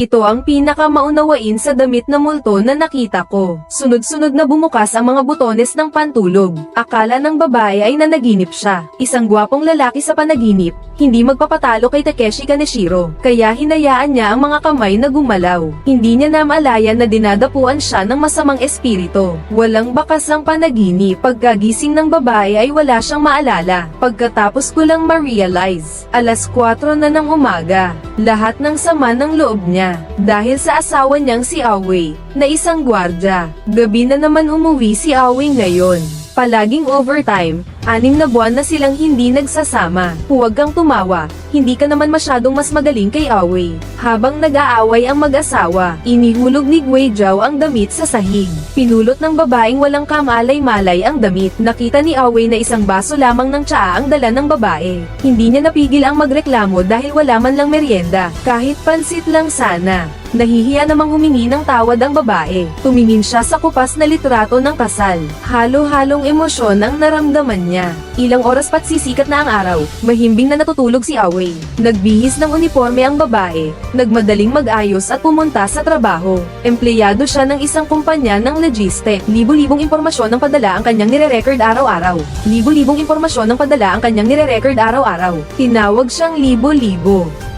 Ito ang pinakamaunawain sa damit na multo na nakita ko. Sunod-sunod na bumukas ang mga butones ng pantulog. Akala ng babae ay nanaginip siya. Isang gwapong lalaki sa panaginip, hindi magpapatalo kay Takeshi Kaneshiro. Kaya hinayaan niya ang mga kamay na gumalaw. Hindi niya namalayan na dinadapuan siya ng masamang espiritu. Walang bakas ang panaginip. Pagkagising ng babae ay wala siyang maalala. Pagkatapos ko lang ma-realize, alas 4 na ng umaga. Lahat ng sama ng loob niya. Dahil sa asawa niyang si Awei, na isang gwardya. Gabi na naman umuwi si Awei ngayon. Palaging overtime, anim na buwan na silang hindi nagsasama. Huwag kang tumawa, hindi ka naman masyadong mas magaling kay Awei. Habang nag-aaway ang mag-asawa, inihulog ni Gui Zhao ang damit sa sahig. Pinulot ng babaeng walang kamalay-malay ang damit. Nakita ni Awei na isang baso lamang ng tsaa ang dala ng babae. Hindi niya napigil ang magreklamo dahil wala man lang merienda, kahit pansit lang sana. Nahihiya namang humingi ng tawad ang babae. Tumingin siya sa kupas na litrato ng kasal. Halo-halong emosyon ang naramdaman niya. Ilang oras pat sisikat na ang araw, mahimbing na natutulog si Awei. Nagbihis ng uniforme ang babae, nagmadaling mag-ayos at pumunta sa trabaho. Empleyado siya ng isang kumpanya ng logistic. Libo-libong impormasyon ng padala ang kanyang nire-record araw-araw. Libo-libong impormasyon ng padala ang kanyang nire-record araw-araw. Tinawag siyang libo-libo.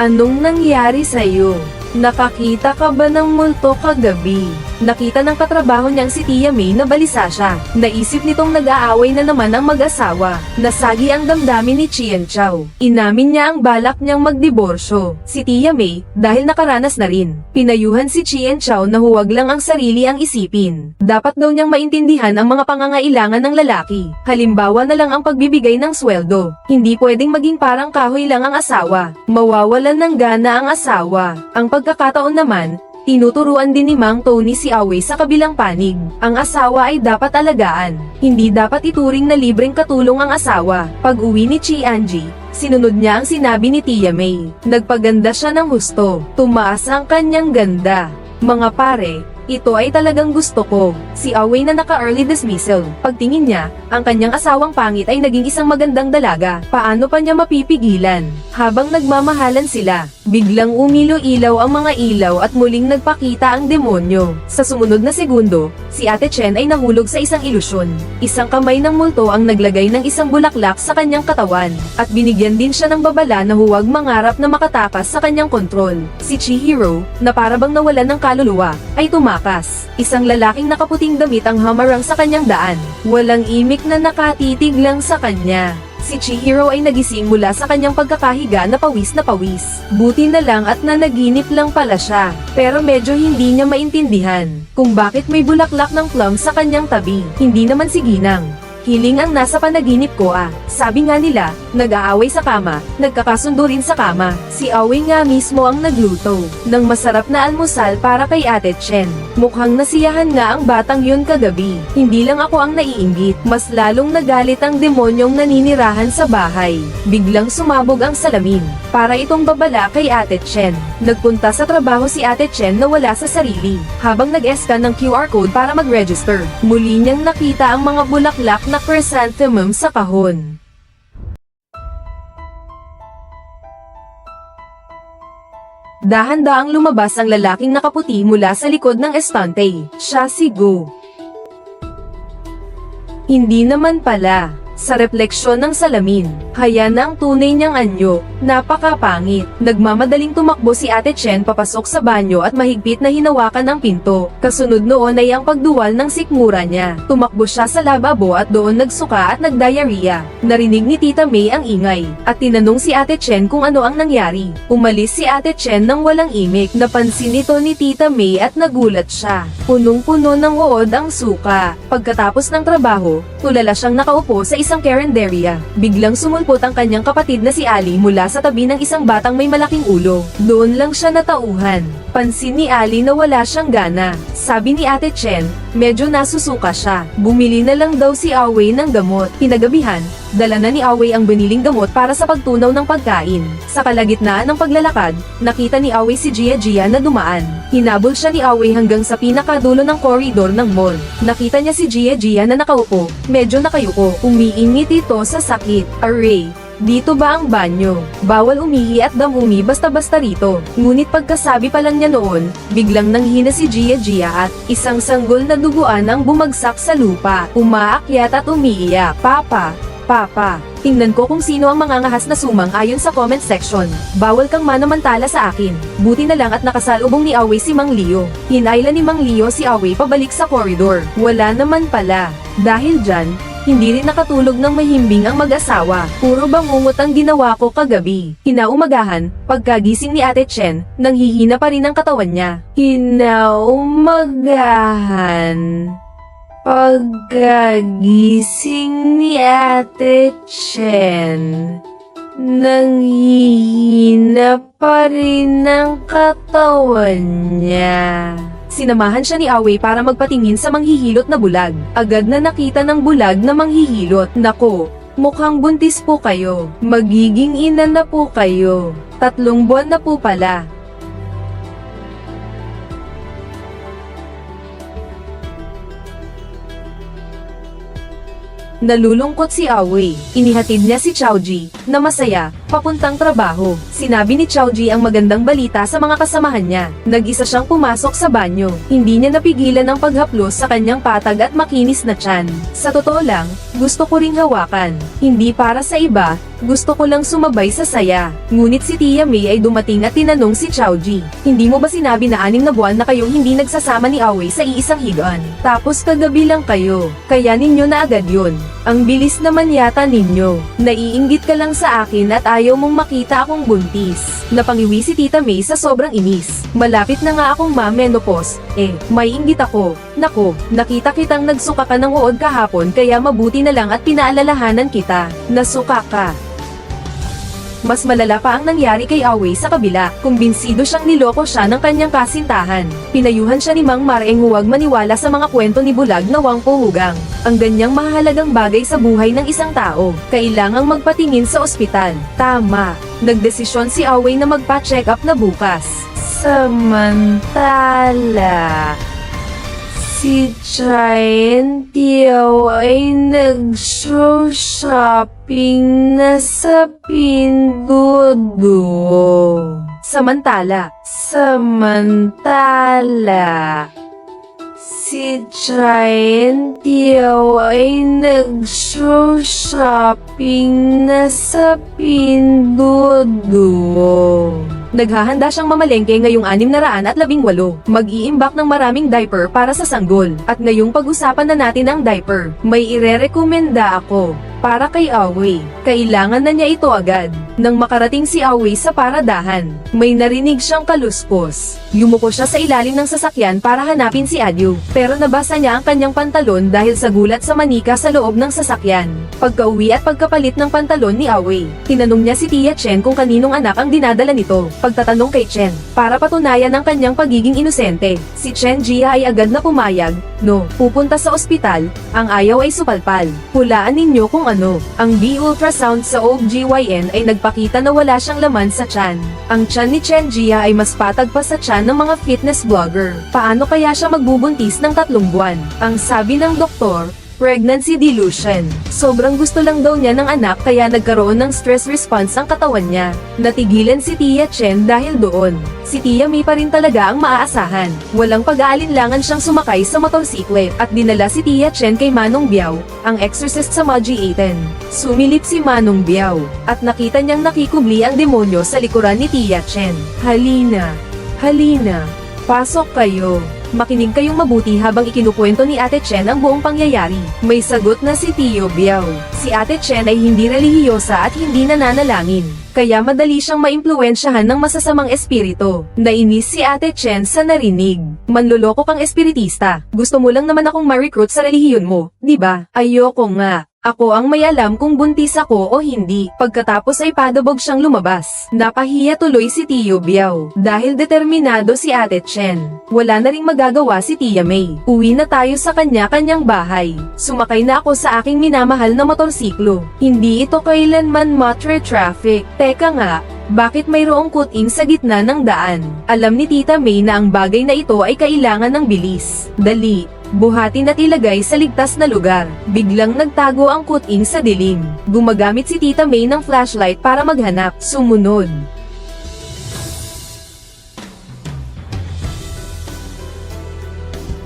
Anong nangyari sa'yo? Nakakita ka ba ng multo kagabi? Nakita ng katrabaho niyang si Tia May na balisa siya. Naisip nitong nag-aaway na naman ang mag-asawa. Nasagi ang damdamin ni Chien Chow. Inamin niya ang balak niyang magdiborsyo. Si Tia May, dahil nakaranas na rin. Pinayuhan si Chien Chow na huwag lang ang sarili ang isipin. Dapat daw niyang maintindihan ang mga pangangailangan ng lalaki. Halimbawa na lang ang pagbibigay ng sweldo. Hindi pwedeng maging parang kahoy lang ang asawa. Mawawalan ng gana ang asawa. Ang pagkakataon naman, Tinuturuan din ni Mang Tony si Away sa kabilang panig. Ang asawa ay dapat alagaan. Hindi dapat ituring na libreng katulong ang asawa. Pag uwi ni Chi Anji, sinunod niya ang sinabi ni Tia May. Nagpaganda siya ng husto. Tumaas ang kanyang ganda. Mga pare, ito ay talagang gusto ko. Si Away na naka-early dismissal. Pagtingin niya, ang kanyang asawang pangit ay naging isang magandang dalaga. Paano pa niya mapipigilan? Habang nagmamahalan sila, biglang umilo-ilaw ang mga ilaw at muling nagpakita ang demonyo. Sa sumunod na segundo, si Ate Chen ay nahulog sa isang ilusyon. Isang kamay ng multo ang naglagay ng isang bulaklak sa kanyang katawan, at binigyan din siya ng babala na huwag mangarap na makatakas sa kanyang kontrol. Si Chihiro, na parabang nawalan ng kaluluwa, ay tumakas. Isang lalaking nakaputing damit ang hamarang sa kanyang daan. Walang imik na nakatitig lang sa kanya. Si Chihiro ay nagising mula sa kanyang pagkakahiga na pawis na pawis. Buti na lang at nanaginip lang pala siya. Pero medyo hindi niya maintindihan kung bakit may bulaklak ng plum sa kanyang tabi. Hindi naman si Ginang. Hiling ang nasa panaginip ko ah. Sabi nga nila, nag-aaway sa kama, nagkakasundo rin sa kama. Si Away nga mismo ang nagluto ng masarap na almusal para kay Ate Chen. Mukhang nasiyahan nga ang batang yun kagabi. Hindi lang ako ang naiinggit, mas lalong nagalit ang demonyong naninirahan sa bahay. Biglang sumabog ang salamin, para itong babala kay Ate Chen. Nagpunta sa trabaho si Ate Chen na wala sa sarili, habang nag-scan ng QR code para mag-register. Muli niyang nakita ang mga bulaklak na chrysanthemum sa kahon. Dahan-daang lumabas ang lalaking nakaputi mula sa likod ng estante. Siya si Go. Hindi naman pala. Sa refleksyon ng salamin, haya na ang tunay niyang anyo, napakapangit. Nagmamadaling tumakbo si Ate Chen papasok sa banyo at mahigpit na hinawakan ang pinto. Kasunod noon ay ang pagduwal ng sikmura niya. Tumakbo siya sa lababo at doon nagsuka at nagdiarrhea. Narinig ni Tita May ang ingay, at tinanong si Ate Chen kung ano ang nangyari. Umalis si Ate Chen nang walang imik. Napansin ito ni Tita May at nagulat siya. Punong-puno ng uod ang suka. Pagkatapos ng trabaho, tulala siyang nakaupo sa isang karinderya. Biglang sumulpot ang kanyang kapatid na si Ali mula sa tabi ng isang batang may malaking ulo. Doon lang siya natauhan. Pansin ni Ali na wala siyang gana. Sabi ni Ate Chen, medyo nasusuka siya. Bumili na lang daw si Awei ng gamot. Pinagabihan, dala na ni Awei ang biniling gamot para sa pagtunaw ng pagkain. Sa kalagitnaan ng paglalakad, nakita ni Awei si Gia Gia na dumaan. Hinabol siya ni Awei hanggang sa pinakadulo ng koridor ng mall. Nakita niya si Gia Gia na nakaupo, medyo nakayuko. Umiingit ito sa sakit. Array, dito ba ang banyo? Bawal umihi at damumi basta-basta rito. Ngunit pagkasabi pa lang niya noon, biglang nanghina si Gia Gia at isang sanggol na duguan ang bumagsak sa lupa. Umaakyat at umiiyak. Papa, Papa, tingnan ko kung sino ang mangangahas na sumang ayon sa comment section. Bawal kang manamantala sa akin. Buti na lang at nakasalubong ni Awei si Mang Leo. Hinayla ni Mang Leo si Awei pabalik sa koridor. Wala naman pala. Dahil dyan, hindi rin nakatulog ng mahimbing ang mag-asawa. Puro bangungot ang ginawa ko kagabi. Kinaumagahan, pagkagising ni Ate Chen, nanghihina pa rin ang katawan niya. Kinaumagahan. Pagkagising ni Ate Chen, nanghihina pa rin ang katawan niya. Sinamahan siya ni Awei para magpatingin sa manghihilot na bulag. Agad na nakita ng bulag na manghihilot. Nako, mukhang buntis po kayo. Magiging ina na po kayo. Tatlong buwan na po pala. Nalulungkot si Awei. Inihatid niya si Chowji, na masaya, papuntang trabaho. Sinabi ni Chowji ang magandang balita sa mga kasamahan niya. Nag-isa siyang pumasok sa banyo. Hindi niya napigilan ang paghaplos sa kanyang patag at makinis na tiyan. Sa totoo lang, gusto ko ring hawakan. Hindi para sa iba, gusto ko lang sumabay sa saya. Ngunit si Tia May ay dumating at tinanong si Chowji. Hindi mo ba sinabi na anim na buwan na kayong hindi nagsasama ni Awei sa iisang higaan? Tapos kagabi lang kayo. Kaya ninyo na agad yun. Ang bilis naman yata ninyo. Naiinggit ka lang sa akin at ayaw mong makita akong buntis. Napangiwi si Tita May sa sobrang inis. Malapit na nga akong ma-menopause. Eh, may inggit ako. Nako, nakita kitang nagsuka ka ng uod kahapon kaya mabuti na lang at pinaalalahanan kita. Nasuka ka. Mas malala pa ang nangyari kay Awei sa kabila, kumbinsido siyang niloko siya ng kanyang kasintahan. Pinayuhan siya ni Mang Mareng huwag maniwala sa mga kwento ni Bulag na Wang Puhugang. Ang ganyang mahalagang bagay sa buhay ng isang tao, kailangang magpatingin sa ospital. Tama, nagdesisyon si Awei na magpa-check up na bukas. Samantala, Si Giant Tio ay nag-shopping na sa Pinduoduo. Samantala, samantala, si Giant Tio ay nag-shopping na sa Pinduoduo. Naghahanda siyang mamalengke ngayong 618. Mag-iimbak ng maraming diaper para sa sanggol. At ngayong pag-usapan na natin ang diaper, may irerekomenda ako. Para kay Awei, kailangan na niya ito agad. Nang makarating si Awei sa paradahan, may narinig siyang kaluskos. Yumuko siya sa ilalim ng sasakyan para hanapin si Adyo, pero nabasa niya ang kanyang pantalon dahil sa gulat sa manika sa loob ng sasakyan. Pagka-uwi at pagkapalit ng pantalon ni Awei, tinanong niya si Tia Chen kung kaninong anak ang dinadala nito. Pagtatanong kay Chen, para patunayan ang kanyang pagiging inosente, si Chen Jia ay agad na pumayag, no, pupunta sa ospital, ang ayaw ay supalpal. Hulaan ninyo kung ano. Ang B-ultrasound sa OBGYN ay nagpakita na wala siyang laman sa tiyan. Ang tiyan ni Chen Jia ay mas patag pa sa tiyan ng mga fitness blogger. Paano kaya siya magbubuntis ng tatlong buwan? Ang sabi ng doktor, pregnancy delusion. Sobrang gusto lang daw niya ng anak kaya nagkaroon ng stress response ang katawan niya. Natigilan si Tia Chen dahil doon. Si Tia May pa rin talaga ang maaasahan. Walang pag-aalinlangan siyang sumakay sa motorsiklet at dinala si Tia Chen kay Manong Biao, ang exorcist sa Maji 18. Sumilip si Manong Biao at nakita niyang nakikubli ang demonyo sa likuran ni Tia Chen. Halina, halina, pasok kayo. Makinig kayong mabuti habang ikinukwento ni Ate Chen ang buong pangyayari. May sagot na si Tio Biao. Si Ate Chen ay hindi relihiyosa at hindi nananalangin. Kaya madali siyang maimpluwensyahan ng masasamang espiritu. Nainis si Ate Chen sa narinig. Manloloko kang espiritista. Gusto mo lang naman akong ma-recruit sa relihiyon mo, di ba? Ayoko nga. Ako ang may alam kung buntis ako o hindi. Pagkatapos ay padabog siyang lumabas. Napahiya tuloy si Tio Biao. Dahil determinado si Ate Chen. Wala na ring magagawa si Tia May. Uwi na tayo sa kanya-kanyang bahay. Sumakay na ako sa aking minamahal na motorsiklo. Hindi ito kailanman motor traffic. Teka nga, bakit mayroong kuting sa gitna ng daan? Alam ni Tita May na ang bagay na ito ay kailangan ng bilis. Dali, buhatin at ilagay sa ligtas na lugar. Biglang nagtago ang kuting sa dilim. Gumagamit si Tita May ng flashlight para maghanap. Sumunod.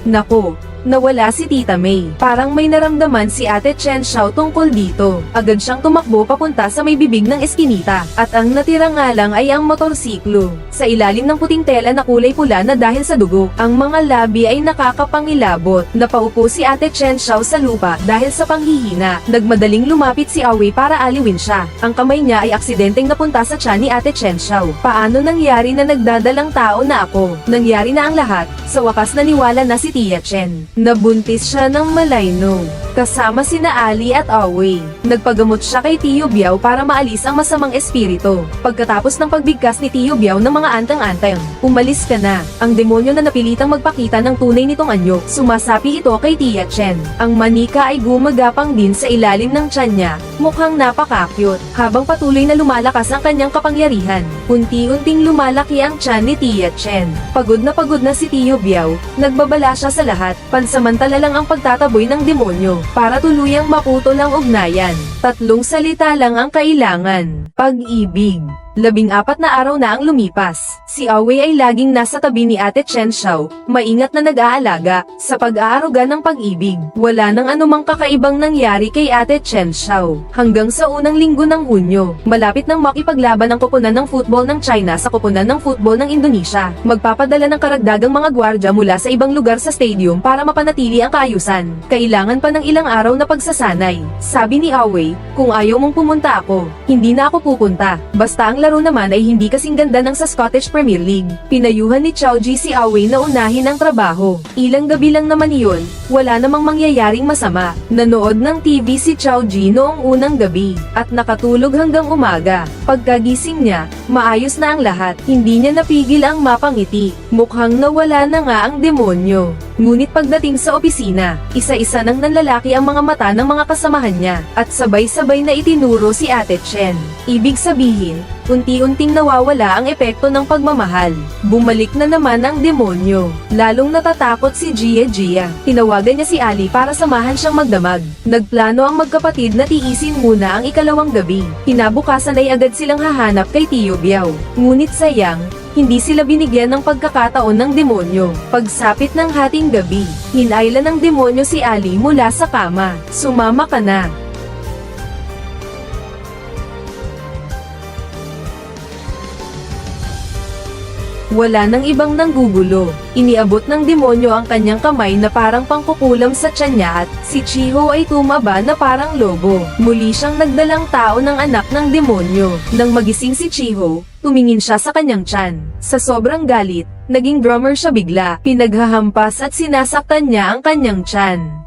Nako, nawala si Tita May. Parang may naramdaman si Ate Chen Xiao tungkol dito. Agad siyang tumakbo papunta sa may bibig ng eskinita. At ang natira nga lang ay ang motorsiklo. Sa ilalim ng puting tela na kulay pula na dahil sa dugo, ang mga labi ay nakakapangilabot. Napaupo si Ate Chen Xiao sa lupa dahil sa panghihina. Nagmadaling lumapit si Aoi para aliwin siya. Ang kamay niya ay aksidenteng napunta sa tiyan ni Ate Chen Xiao. Paano nangyari na nagdadalang tao na ako? Nangyari na ang lahat. Sa wakas naniwala na si Tia Chen. Nabuntis siya ng malayno. Kasama sina Ali at Aoi. Nagpagamot siya kay Tio Biao para maalis ang masamang espiritu. Pagkatapos ng pagbigkas ni Tio Biao ng mga antang-antang, umalis ka na. Ang demonyo na napilitang magpakita ng tunay nitong anyo, sumasapi ito kay Tia Chen. Ang manika ay gumagapang din sa ilalim ng tiyan niya, mukhang napaka-cute. Habang patuloy na lumalakas ang kanyang kapangyarihan, unti-unting lumalaki ang tiyan ni Tia Chen. Pagod na pagod na si Tio Biao, nagbabala siya sa lahat, pansamantala lang ang pagtataboy ng demonyo, para tuluyang maputol ang ugnayan. Tatlong salita lang ang kailangan, pag-ibig. Labing apat na araw na ang lumipas. Si Aoi ay laging nasa tabi ni Ate Chen Xiao, maingat na nag-aalaga, sa pag-aaruga ng pag-ibig. Wala nang anumang kakaibang nangyari kay Ate Chen Xiao. Hanggang sa unang linggo ng Hunyo, malapit nang makipaglaban ang koponan ng football ng China sa koponan ng football ng Indonesia. Magpapadala ng karagdagang mga gwardya mula sa ibang lugar sa stadium para mapanatili ang kaayusan. Kailangan pa ng ilang araw na pagsasanay. Sabi ni Aoi, kung ayaw mong pumunta ako, hindi na ako pupunta. Basta ang laro naman ay hindi kasing ganda ng sa Scottish Premier League. Pinayuhan ni Chow Ji si Aoi na unahin ang trabaho. Ilang gabi lang naman iyon, wala namang mangyayaring masama. Nanood ng TV si Chow Ji noong unang gabi, at nakatulog hanggang umaga. Pagkagising niya, maayos na ang lahat. Hindi niya napigil ang mapangiti. Mukhang nawala na nga ang demonyo. Ngunit pagdating sa opisina, isa-isa nang nanlalaki ang mga mata ng mga kasamahan niya, at sabay-sabay na itinuro si Ate Chen. Ibig sabihin, unti-unting nawawala ang epekto ng pagmamahal. Bumalik na naman ang demonyo. Lalong natatakot si Gia Gia. Tinawagan niya si Ali para samahan siyang magdamag. Nagplano ang magkapatid na tiisin muna ang ikalawang gabi. Kinabukasan ay agad silang hahanap kay Tio Biao. Ngunit sayang, hindi sila binigyan ng pagkakataon ng demonyo. Pagsapit ng hating gabi, hinayla ng demonyo si Ali mula sa kama. Sumama ka na. Wala nang ibang nanggugulo. Iniabot ng demonyo ang kanyang kamay na parang pangkukulam sa tiyan niya at si Chiho ay tumaba na parang lobo. Muli siyang nagdalang tao ng anak ng demonyo. Nang magising si Chiho, tumingin siya sa kanyang tiyan. Sa sobrang galit, naging drummer siya bigla. Pinaghahampas at sinasaktan niya ang kanyang tiyan.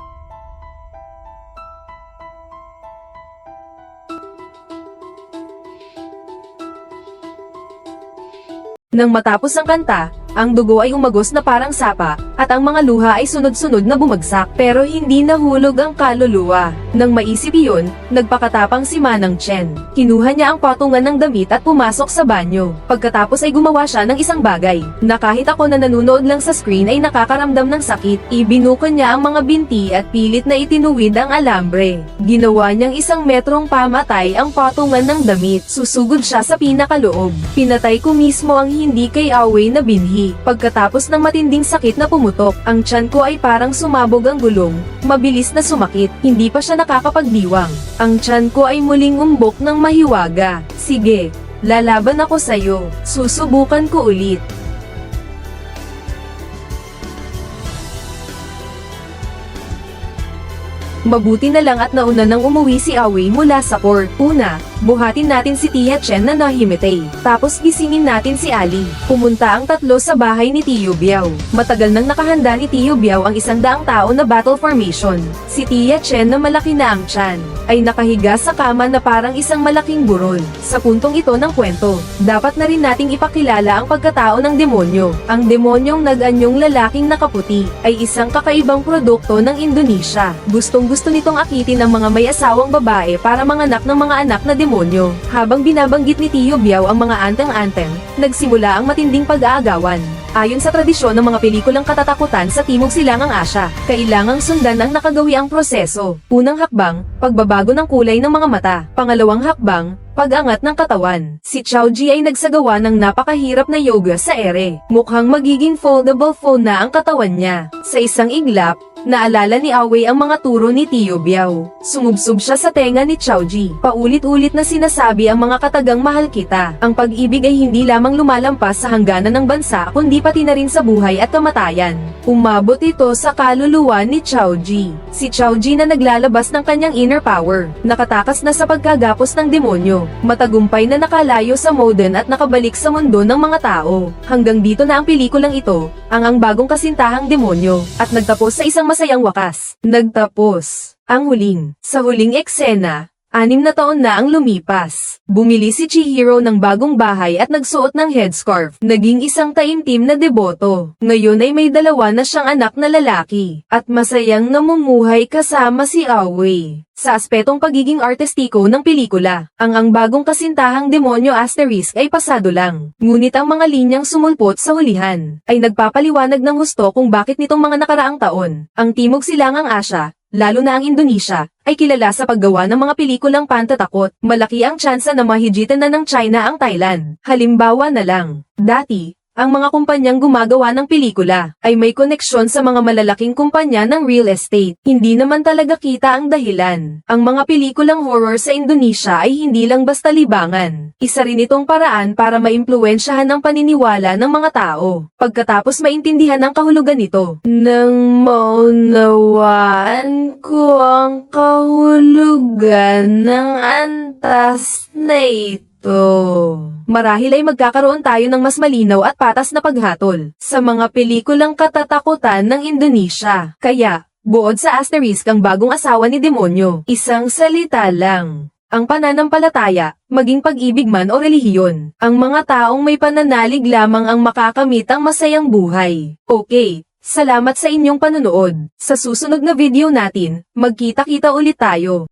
Nang matapos ang kanta, ang dugo ay umagos na parang sapa, at ang mga luha ay sunod-sunod na bumagsak pero hindi nahulog ang kaluluwa. Nang maisip iyon, nagpakatapang si Manang Chen. Kinuha niya ang patungan ng damit at pumasok sa banyo. Pagkatapos ay gumawa siya ng isang bagay, na kahit ako na nanonood lang sa screen ay nakakaramdam ng sakit. Ibinuko niya ang mga binti at pilit na itinuwid ang alambre. Ginawa niyang isang metrong pamatay ang patungan ng damit. Susugod siya sa pinakaloob. Pinatay ko mismo ang hindi kay Away na binhi. Pagkatapos ng matinding sakit na pumutok, ang tiyan ko ay parang sumabog ang gulong. Mabilis na sumakit, hindi pa siya nakakapagdiwang. Ang tiyan ko ay muling umbok ng mahiwaga. Sige, lalaban ako sa'yo. Susubukan ko ulit. Mabuti na lang at nauna nang umuwi si Awei mula sa port. Una, buhatin natin si Tia Chen na nahimitay. Tapos gisingin natin si Ali. Pumunta ang tatlo sa bahay ni Tio Biao. Matagal nang nakahanda ni Tio Biao ang isang daang tao na battle formation. Si Tia Chen na malaki na ang tiyan, ay nakahiga sa kama na parang isang malaking burol. Sa puntong ito ng kwento, dapat na rin nating ipakilala ang pagkatao ng demonyo. Ang demonyong nag-anyong lalaking nakaputi, ay isang kakaibang produkto ng Indonesia. Gustong gusto nitong akitin ang mga may asawang babae para manganak ng mga anak na demonyo. Habang binabanggit ni Tio Biao ang mga anteng-anteng, nagsimula ang matinding pag-aagawan. Ayon sa tradisyon ng mga pelikulang katatakutan sa Timog Silangang Asya, kailangang sundan ang nakagawi ang proseso. Unang hakbang, pagbabago ng kulay ng mga mata. Pangalawang hakbang, pag-angat ng katawan. Si Chao Ji ay nagsagawa ng napakahirap na yoga sa ere. Mukhang magiging foldable phone na ang katawan niya. Sa isang iglap, naalala ni Awei ang mga turo ni Tio Biao. Sumubsob siya sa tenga ni Chao Ji. Paulit-ulit na sinasabi ang mga katagang mahal kita. Ang pag-ibig ay hindi lamang lumalampas sa hangganan ng bansa kundi pati na rin sa buhay at kamatayan. Umabot ito sa kaluluwa ni Chao Ji. Si Chao Ji na naglalabas ng kanyang inner power. Nakatakas na sa pagkagapos ng demonyo. Matagumpay na nakalayo sa modern at nakabalik sa mundo ng mga tao. Hanggang dito na ang pelikulang ito, ang ang bagong kasintahang demonyo, at nagtapos sa isang masayang wakas. Nagtapos. Ang huling. Sa huling eksena, Anim na taon na ang lumipas. Bumili si Chihiro ng bagong bahay at nagsuot ng headscarf. Naging isang taimtim na deboto. Ngayon ay may dalawa na siyang anak na lalaki. At masayang namumuhay kasama si Awei. Sa aspetong pagiging artistiko ng pelikula, ang ang bagong kasintahang demonyo asterisk ay pasado lang. Ngunit ang mga linyang sumulpot sa hulihan, ay nagpapaliwanag ng gusto kung bakit nitong mga nakaraang taon, ang Timog Silangang Asya, lalo na ang Indonesia, ay kilala sa paggawa ng mga pelikulang pantatakot. Malaki ang tsansa na mahijitan na ng China ang Thailand. Halimbawa na lang, dati, ang mga kumpanyang gumagawa ng pelikula ay may koneksyon sa mga malalaking kumpanya ng real estate. Hindi naman talaga kita ang dahilan. Ang mga pelikulang horror sa Indonesia ay hindi lang basta libangan. Isa rin itong paraan para maimpluwensyahan ang paniniwala ng mga tao. Pagkatapos maintindihan ang kahulugan nito, nang maunawaan ko ang kahulugan ng antas na ito. Marahil ay magkakaroon tayo ng mas malinaw at patas na paghatol sa mga pelikulang katatakutan ng Indonesia. Kaya, buod sa asterisk ang bagong asawa ni demonyo, isang salita lang. Ang pananampalataya, maging pag-ibig man o relihiyon, ang mga taong may pananalig lamang ang makakamit ang masayang buhay. Okay, salamat sa inyong panonood. Sa susunod na video natin, magkita-kita ulit tayo.